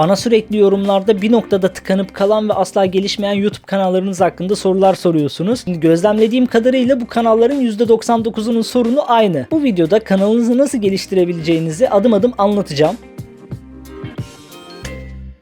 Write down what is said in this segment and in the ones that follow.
Bana sürekli yorumlarda bir noktada tıkanıp kalan ve asla gelişmeyen YouTube kanallarınız hakkında sorular soruyorsunuz. Şimdi gözlemlediğim kadarıyla bu kanalların %99'unun sorunu aynı. Bu videoda kanalınızı nasıl geliştirebileceğinizi adım adım anlatacağım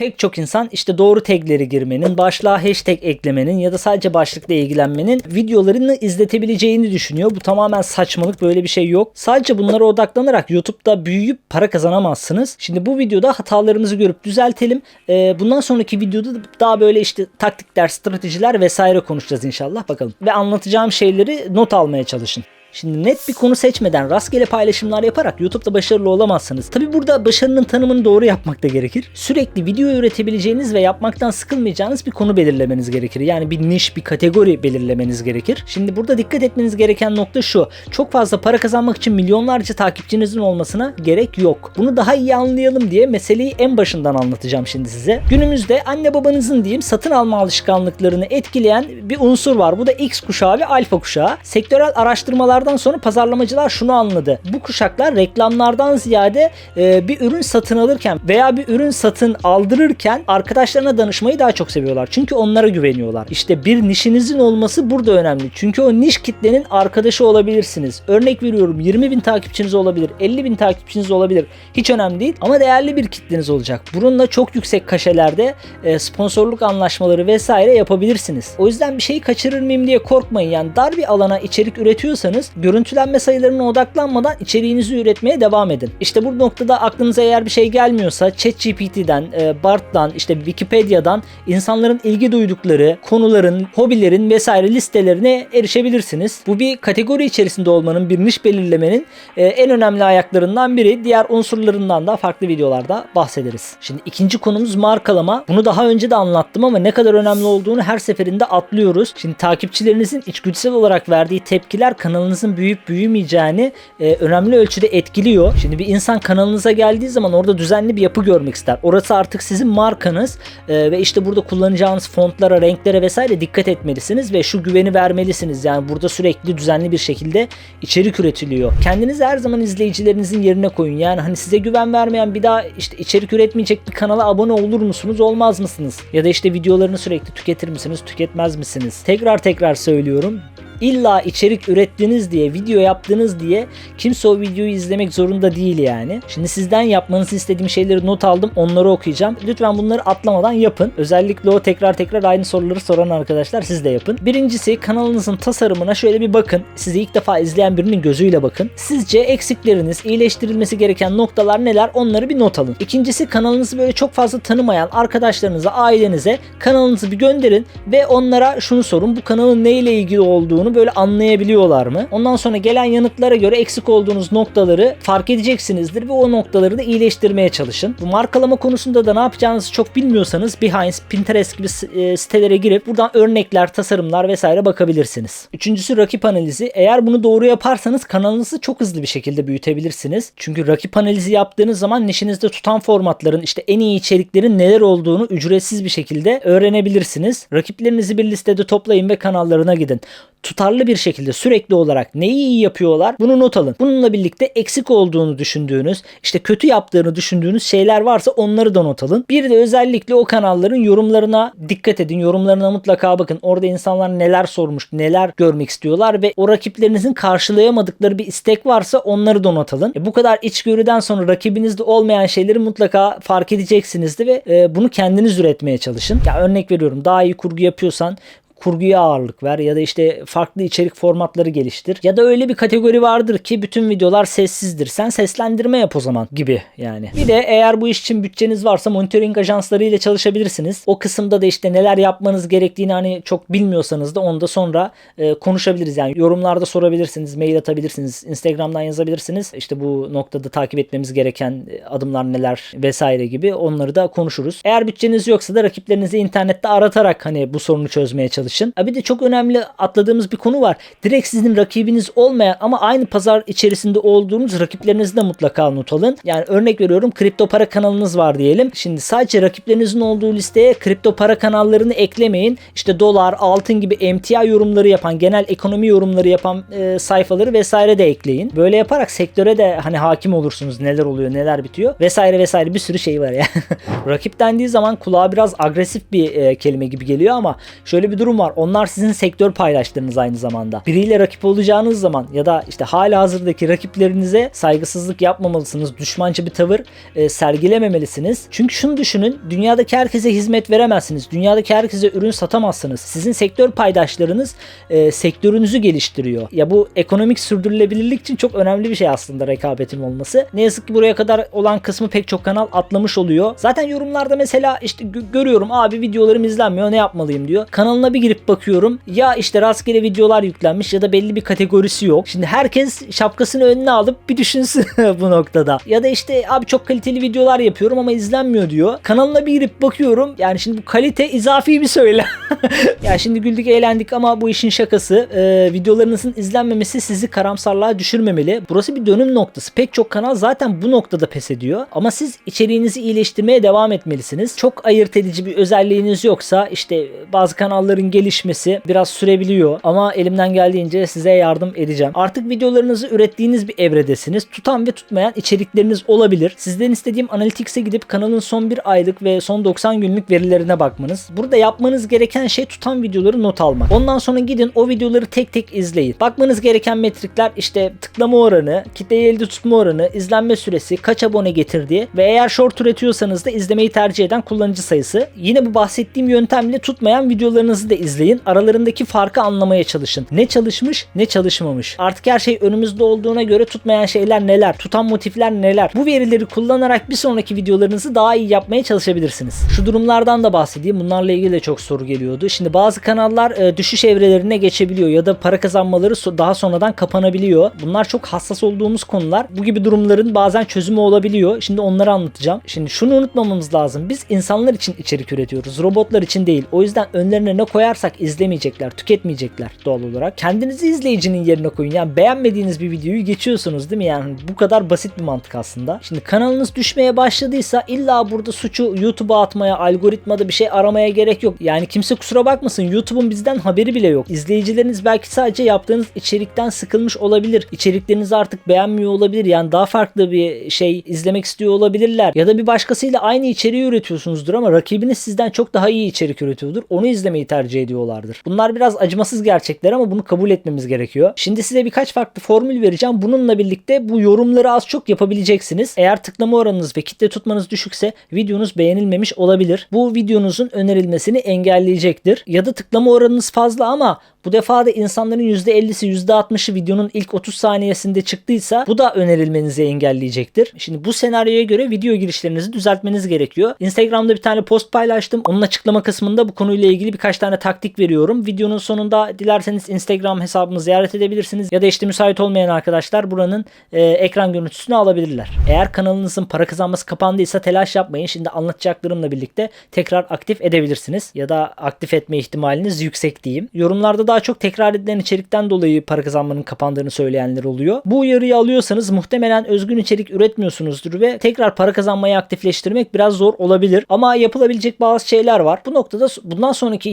pek çok insan işte doğru tagleri girmenin, başlığa hashtag eklemenin ya da sadece başlıkla ilgilenmenin videolarını izletebileceğini düşünüyor. Bu tamamen saçmalık böyle bir şey yok. Sadece bunlara odaklanarak YouTube'da büyüyüp para kazanamazsınız. Şimdi bu videoda hatalarımızı görüp düzeltelim. Ee, bundan sonraki videoda daha böyle işte taktikler, stratejiler vesaire konuşacağız inşallah bakalım. Ve anlatacağım şeyleri not almaya çalışın. Şimdi net bir konu seçmeden rastgele paylaşımlar yaparak YouTube'da başarılı olamazsınız. Tabi burada başarının tanımını doğru yapmak da gerekir. Sürekli video üretebileceğiniz ve yapmaktan sıkılmayacağınız bir konu belirlemeniz gerekir. Yani bir niş, bir kategori belirlemeniz gerekir. Şimdi burada dikkat etmeniz gereken nokta şu. Çok fazla para kazanmak için milyonlarca takipçinizin olmasına gerek yok. Bunu daha iyi anlayalım diye meseleyi en başından anlatacağım şimdi size. Günümüzde anne babanızın diyeyim satın alma alışkanlıklarını etkileyen bir unsur var. Bu da X kuşağı ve alfa kuşağı. Sektörel araştırmalar yıllardan sonra pazarlamacılar şunu anladı. Bu kuşaklar reklamlardan ziyade e, bir ürün satın alırken veya bir ürün satın aldırırken arkadaşlarına danışmayı daha çok seviyorlar. Çünkü onlara güveniyorlar. İşte bir nişinizin olması burada önemli. Çünkü o niş kitlenin arkadaşı olabilirsiniz. Örnek veriyorum 20 bin takipçiniz olabilir, 50 bin takipçiniz olabilir. Hiç önemli değil ama değerli bir kitleniz olacak. Bununla çok yüksek kaşelerde e, sponsorluk anlaşmaları vesaire yapabilirsiniz. O yüzden bir şeyi kaçırır mıyım diye korkmayın. Yani dar bir alana içerik üretiyorsanız görüntülenme sayılarına odaklanmadan içeriğinizi üretmeye devam edin. İşte bu noktada aklınıza eğer bir şey gelmiyorsa ChatGPT'den, e, BART'tan, işte Wikipedia'dan insanların ilgi duydukları konuların, hobilerin vesaire listelerine erişebilirsiniz. Bu bir kategori içerisinde olmanın, bir niş belirlemenin e, en önemli ayaklarından biri. Diğer unsurlarından da farklı videolarda bahsederiz. Şimdi ikinci konumuz markalama. Bunu daha önce de anlattım ama ne kadar önemli olduğunu her seferinde atlıyoruz. Şimdi takipçilerinizin içgüdüsel olarak verdiği tepkiler kanalınızı kanalınızın büyüyüp büyümeyeceğini e, önemli ölçüde etkiliyor. Şimdi bir insan kanalınıza geldiği zaman orada düzenli bir yapı görmek ister. Orası artık sizin markanız e, ve işte burada kullanacağınız fontlara, renklere vesaire dikkat etmelisiniz ve şu güveni vermelisiniz. Yani burada sürekli düzenli bir şekilde içerik üretiliyor. Kendinizi her zaman izleyicilerinizin yerine koyun. Yani hani size güven vermeyen bir daha işte içerik üretmeyecek bir kanala abone olur musunuz, olmaz mısınız? Ya da işte videolarını sürekli tüketir misiniz, tüketmez misiniz? Tekrar tekrar söylüyorum illa içerik ürettiniz diye, video yaptınız diye kimse o videoyu izlemek zorunda değil yani. Şimdi sizden yapmanızı istediğim şeyleri not aldım. Onları okuyacağım. Lütfen bunları atlamadan yapın. Özellikle o tekrar tekrar aynı soruları soran arkadaşlar siz de yapın. Birincisi kanalınızın tasarımına şöyle bir bakın. Sizi ilk defa izleyen birinin gözüyle bakın. Sizce eksikleriniz, iyileştirilmesi gereken noktalar neler? Onları bir not alın. İkincisi kanalınızı böyle çok fazla tanımayan arkadaşlarınıza, ailenize kanalınızı bir gönderin ve onlara şunu sorun. Bu kanalın neyle ilgili olduğunu olduğunu böyle anlayabiliyorlar mı? Ondan sonra gelen yanıtlara göre eksik olduğunuz noktaları fark edeceksinizdir ve o noktaları da iyileştirmeye çalışın. Bu markalama konusunda da ne yapacağınızı çok bilmiyorsanız Behance, Pinterest gibi e, sitelere girip buradan örnekler, tasarımlar vesaire bakabilirsiniz. Üçüncüsü rakip analizi. Eğer bunu doğru yaparsanız kanalınızı çok hızlı bir şekilde büyütebilirsiniz. Çünkü rakip analizi yaptığınız zaman nişinizde tutan formatların işte en iyi içeriklerin neler olduğunu ücretsiz bir şekilde öğrenebilirsiniz. Rakiplerinizi bir listede toplayın ve kanallarına gidin tutarlı bir şekilde sürekli olarak neyi iyi yapıyorlar bunu not alın. Bununla birlikte eksik olduğunu düşündüğünüz işte kötü yaptığını düşündüğünüz şeyler varsa onları da not alın. Bir de özellikle o kanalların yorumlarına dikkat edin. Yorumlarına mutlaka bakın. Orada insanlar neler sormuş, neler görmek istiyorlar ve o rakiplerinizin karşılayamadıkları bir istek varsa onları da not alın. E bu kadar içgörüden sonra rakibinizde olmayan şeyleri mutlaka fark edeceksinizdir ve e, bunu kendiniz üretmeye çalışın. Ya örnek veriyorum daha iyi kurgu yapıyorsan kurguya ağırlık ver ya da işte farklı içerik formatları geliştir. Ya da öyle bir kategori vardır ki bütün videolar sessizdir. Sen seslendirme yap o zaman gibi yani. Bir de eğer bu iş için bütçeniz varsa monitoring ajansları ile çalışabilirsiniz. O kısımda da işte neler yapmanız gerektiğini hani çok bilmiyorsanız da onu da sonra e, konuşabiliriz. Yani yorumlarda sorabilirsiniz, mail atabilirsiniz, Instagram'dan yazabilirsiniz. İşte bu noktada takip etmemiz gereken adımlar neler vesaire gibi onları da konuşuruz. Eğer bütçeniz yoksa da rakiplerinizi internette aratarak hani bu sorunu çözmeye çalışın çalışın. Bir de çok önemli atladığımız bir konu var. Direkt sizin rakibiniz olmayan ama aynı pazar içerisinde olduğunuz rakiplerinizi de mutlaka not alın. Yani örnek veriyorum kripto para kanalınız var diyelim. Şimdi sadece rakiplerinizin olduğu listeye kripto para kanallarını eklemeyin. İşte dolar, altın gibi emtia yorumları yapan, genel ekonomi yorumları yapan e, sayfaları vesaire de ekleyin. Böyle yaparak sektöre de hani hakim olursunuz. Neler oluyor, neler bitiyor vesaire vesaire bir sürü şey var ya. Rakip dendiği zaman kulağa biraz agresif bir e, kelime gibi geliyor ama şöyle bir durum var. Onlar sizin sektör paydaşlarınız aynı zamanda. Biriyle rakip olacağınız zaman ya da işte hala hazırdaki rakiplerinize saygısızlık yapmamalısınız. Düşmanca bir tavır e, sergilememelisiniz. Çünkü şunu düşünün. Dünyadaki herkese hizmet veremezsiniz. Dünyadaki herkese ürün satamazsınız. Sizin sektör paydaşlarınız e, sektörünüzü geliştiriyor. Ya bu ekonomik sürdürülebilirlik için çok önemli bir şey aslında rekabetin olması. Ne yazık ki buraya kadar olan kısmı pek çok kanal atlamış oluyor. Zaten yorumlarda mesela işte gö- görüyorum abi videolarım izlenmiyor ne yapmalıyım diyor. Kanalına bir girip bakıyorum. Ya işte rastgele videolar yüklenmiş ya da belli bir kategorisi yok. Şimdi herkes şapkasını önüne alıp bir düşünsün bu noktada. Ya da işte abi çok kaliteli videolar yapıyorum ama izlenmiyor diyor. Kanalına bir girip bakıyorum. Yani şimdi bu kalite izafi bir söyle. ya şimdi güldük eğlendik ama bu işin şakası. Ee, videolarınızın izlenmemesi sizi karamsarlığa düşürmemeli. Burası bir dönüm noktası. Pek çok kanal zaten bu noktada pes ediyor. Ama siz içeriğinizi iyileştirmeye devam etmelisiniz. Çok ayırt edici bir özelliğiniz yoksa işte bazı kanalların gelişmesi biraz sürebiliyor. Ama elimden geldiğince size yardım edeceğim. Artık videolarınızı ürettiğiniz bir evredesiniz. Tutan ve tutmayan içerikleriniz olabilir. Sizden istediğim Analytics'e gidip kanalın son bir aylık ve son 90 günlük verilerine bakmanız. Burada yapmanız gereken şey tutan videoları not almak. Ondan sonra gidin o videoları tek tek izleyin. Bakmanız gereken metrikler işte tıklama oranı, kitleyi elde tutma oranı, izlenme süresi, kaç abone getirdiği ve eğer short üretiyorsanız da izlemeyi tercih eden kullanıcı sayısı. Yine bu bahsettiğim yöntemle tutmayan videolarınızı da izleyin. Aralarındaki farkı anlamaya çalışın. Ne çalışmış, ne çalışmamış. Artık her şey önümüzde olduğuna göre tutmayan şeyler neler, tutan motifler neler. Bu verileri kullanarak bir sonraki videolarınızı daha iyi yapmaya çalışabilirsiniz. Şu durumlardan da bahsedeyim. Bunlarla ilgili de çok soru geliyordu. Şimdi bazı kanallar e, düşüş evrelerine geçebiliyor ya da para kazanmaları daha sonradan kapanabiliyor. Bunlar çok hassas olduğumuz konular. Bu gibi durumların bazen çözümü olabiliyor. Şimdi onları anlatacağım. Şimdi şunu unutmamamız lazım. Biz insanlar için içerik üretiyoruz. Robotlar için değil. O yüzden önlerine ne koyarsak izlemeyecekler, tüketmeyecekler doğal olarak. Kendinizi izleyicinin yerine koyun. Yani beğenmediğiniz bir videoyu geçiyorsunuz değil mi? Yani bu kadar basit bir mantık aslında. Şimdi kanalınız düşmeye başladıysa illa burada suçu YouTube'a atmaya, algoritmada bir şey aramaya gerek yok. Yani kimse kusura bakmasın YouTube'un bizden haberi bile yok. İzleyicileriniz belki sadece yaptığınız içerikten sıkılmış olabilir. İçeriklerinizi artık beğenmiyor olabilir. Yani daha farklı bir şey izlemek istiyor olabilirler. Ya da bir başkasıyla aynı içeriği üretiyorsunuzdur ama rakibiniz sizden çok daha iyi içerik üretiyordur. Onu izlemeyi tercih ediyorlardır. Bunlar biraz acımasız gerçekler ama bunu kabul etmemiz gerekiyor. Şimdi size birkaç farklı formül vereceğim. Bununla birlikte bu yorumları az çok yapabileceksiniz. Eğer tıklama oranınız ve kitle tutmanız düşükse videonuz beğenilmemiş olabilir. Bu videonuzun önerilmesini engelleyecektir. Ya da tıklama oranınız fazla ama bu defa da insanların %50'si %60'ı videonun ilk 30 saniyesinde çıktıysa bu da önerilmenizi engelleyecektir. Şimdi bu senaryoya göre video girişlerinizi düzeltmeniz gerekiyor. Instagram'da bir tane post paylaştım. Onun açıklama kısmında bu konuyla ilgili birkaç tane taktik veriyorum. Videonun sonunda dilerseniz Instagram hesabımı ziyaret edebilirsiniz. Ya da işte müsait olmayan arkadaşlar buranın e, ekran görüntüsünü alabilirler. Eğer kanalınızın para kazanması kapandıysa telaş yapmayın. Şimdi anlatacaklarımla birlikte tekrar aktif edebilirsiniz. Ya da aktif etme ihtimaliniz yüksek diyeyim. Yorumlarda daha çok tekrar edilen içerikten dolayı para kazanmanın kapandığını söyleyenler oluyor. Bu uyarıyı alıyorsanız muhtemelen özgün içerik üretmiyorsunuzdur ve tekrar para kazanmayı aktifleştirmek biraz zor olabilir. Ama yapılabilecek bazı şeyler var. Bu noktada bundan sonraki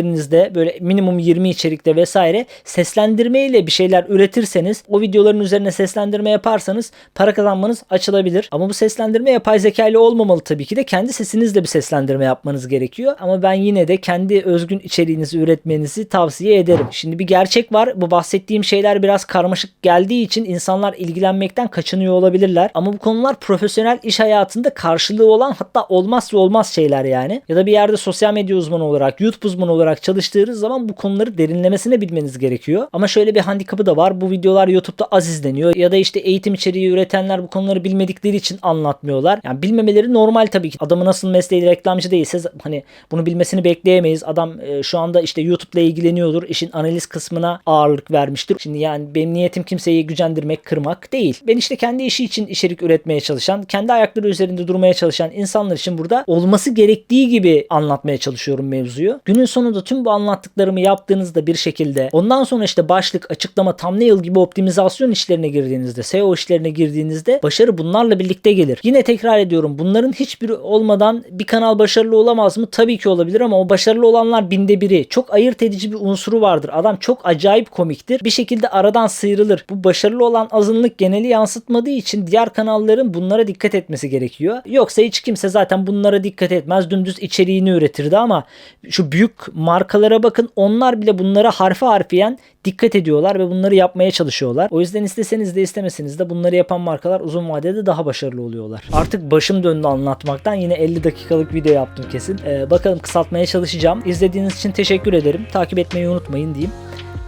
içeriklerinizde böyle minimum 20 içerikte vesaire seslendirme ile bir şeyler üretirseniz o videoların üzerine seslendirme yaparsanız para kazanmanız açılabilir. Ama bu seslendirme yapay zeka ile olmamalı tabii ki de kendi sesinizle bir seslendirme yapmanız gerekiyor. Ama ben yine de kendi özgün içeriğinizi üretmenizi tavsiye ederim. Şimdi bir gerçek var. Bu bahsettiğim şeyler biraz karmaşık geldiği için insanlar ilgilenmekten kaçınıyor olabilirler. Ama bu konular profesyonel iş hayatında karşılığı olan hatta olmazsa olmaz şeyler yani. Ya da bir yerde sosyal medya uzmanı olarak, YouTube uzmanı olarak çalıştığınız zaman bu konuları derinlemesine bilmeniz gerekiyor. Ama şöyle bir handikapı da var. Bu videolar YouTube'da az izleniyor. Ya da işte eğitim içeriği üretenler bu konuları bilmedikleri için anlatmıyorlar. Yani bilmemeleri normal tabii ki. Adamın nasıl mesleği reklamcı değilse hani bunu bilmesini bekleyemeyiz. Adam e, şu anda işte YouTube'la ilgileniyordur. İşin analiz kısmına ağırlık vermiştir. Şimdi yani benim niyetim kimseyi gücendirmek, kırmak değil. Ben işte kendi işi için içerik üretmeye çalışan, kendi ayakları üzerinde durmaya çalışan insanlar için burada olması gerektiği gibi anlatmaya çalışıyorum mevzuyu. Günün sonunda tüm bu anlattıklarımı yaptığınızda bir şekilde ondan sonra işte başlık, açıklama, thumbnail gibi optimizasyon işlerine girdiğinizde, SEO işlerine girdiğinizde başarı bunlarla birlikte gelir. Yine tekrar ediyorum bunların hiçbiri olmadan bir kanal başarılı olamaz mı? Tabii ki olabilir ama o başarılı olanlar binde biri. Çok ayırt edici bir unsuru vardır. Adam çok acayip komiktir. Bir şekilde aradan sıyrılır. Bu başarılı olan azınlık geneli yansıtmadığı için diğer kanalların bunlara dikkat etmesi gerekiyor. Yoksa hiç kimse zaten bunlara dikkat etmez. Dümdüz içeriğini üretirdi ama şu büyük markalara bakın onlar bile bunlara harfi harfiyen dikkat ediyorlar ve bunları yapmaya çalışıyorlar. O yüzden isteseniz de istemeseniz de bunları yapan markalar uzun vadede daha başarılı oluyorlar. Artık başım döndü anlatmaktan. Yine 50 dakikalık video yaptım kesin. Ee, bakalım kısaltmaya çalışacağım. İzlediğiniz için teşekkür ederim. Takip etmeyi unutmayın diyeyim.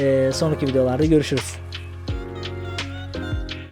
Ee, sonraki videolarda görüşürüz.